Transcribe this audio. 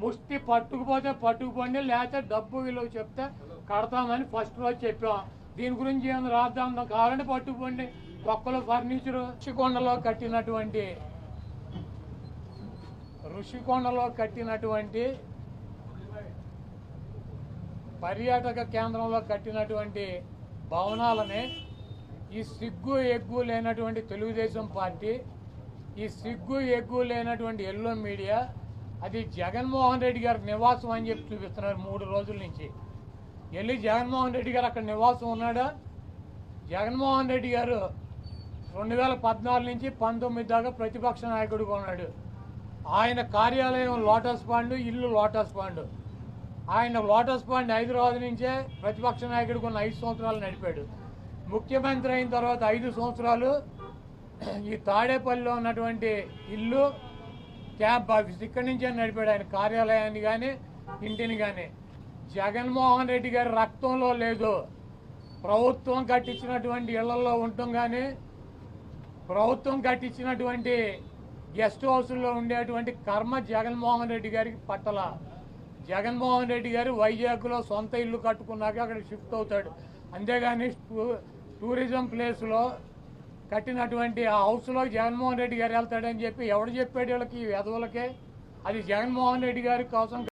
ముష్టి పట్టుకుపోతే పట్టుకుపోండి లేకపోతే డబ్బు విలువ చెప్తే కడతామని ఫస్ట్ రోజు చెప్పాం. దీని గురించి ఏమైనా రాద్దాం కావాలంటే పట్టుకుపోండి. ఒక్కలు ఫర్నిచర్ ఋషికొండలో కట్టినటువంటి ఋషికొండలో కట్టినటువంటి పర్యాటక కేంద్రంలో కట్టినటువంటి భవనాలని ఈ సిగ్గు ఎగ్గు లేనటువంటి తెలుగుదేశం పార్టీ ఈ సిగ్గు ఎగ్గు లేనటువంటి ఎల్లో మీడియా అది జగన్మోహన్ రెడ్డి గారి నివాసం అని చెప్పి చూపిస్తున్నారు మూడు రోజుల నుంచి. వెళ్ళి జగన్మోహన్ రెడ్డి గారు అక్కడ నివాసం ఉన్నాడా? జగన్మోహన్ రెడ్డి గారు రెండు వేల పద్నాలుగు నుంచి పంతొమ్మిది దాకా ప్రతిపక్ష నాయకుడుగా ఉన్నాడు. ఆయన కార్యాలయం లోటస్ పాండ్ ఇల్లు లోటస్ పాండ్. ఆయన లోటస్ పాండ్ హైదరాబాద్ నుంచే ప్రతిపక్ష నాయకుడికి ఉన్న ఐదు సంవత్సరాలు నడిపాడు. ముఖ్యమంత్రి అయిన తర్వాత ఐదు సంవత్సరాలు ఈ తాడేపల్లిలో ఉన్నటువంటి ఇల్లు క్యాంప్ ఆఫీస్ ఇక్కడి నుంచే నడిపాడు ఆయన కార్యాలయాన్ని కానీ ఇంటిని కానీ జగన్మోహన్ రెడ్డి గారి రక్తంలో లేదు. ప్రభుత్వం కట్టించినటువంటి ఇళ్ళలో ఉండటం కానీ ప్రభుత్వం కట్టించినటువంటి గెస్ట్ హౌస్లో ఉండేటువంటి కర్మ జగన్మోహన్ రెడ్డి గారికి పట్టల. జగన్మోహన్ రెడ్డి గారు వైజాగ్లో సొంత ఇల్లు కట్టుకున్నాక అక్కడ షిఫ్ట్ అవుతాడు. అంతేగాని టూ- టూరిజం ప్లేస్లో కట్టినటువంటి ఆ హౌస్లో జగన్మోహన్ రెడ్డి గారు వెళ్తాడని చెప్పి ఎవడు చెప్పాడు వీళ్ళకి ఈ వెధవులకే? అది జగన్మోహన్ రెడ్డి గారి కోసం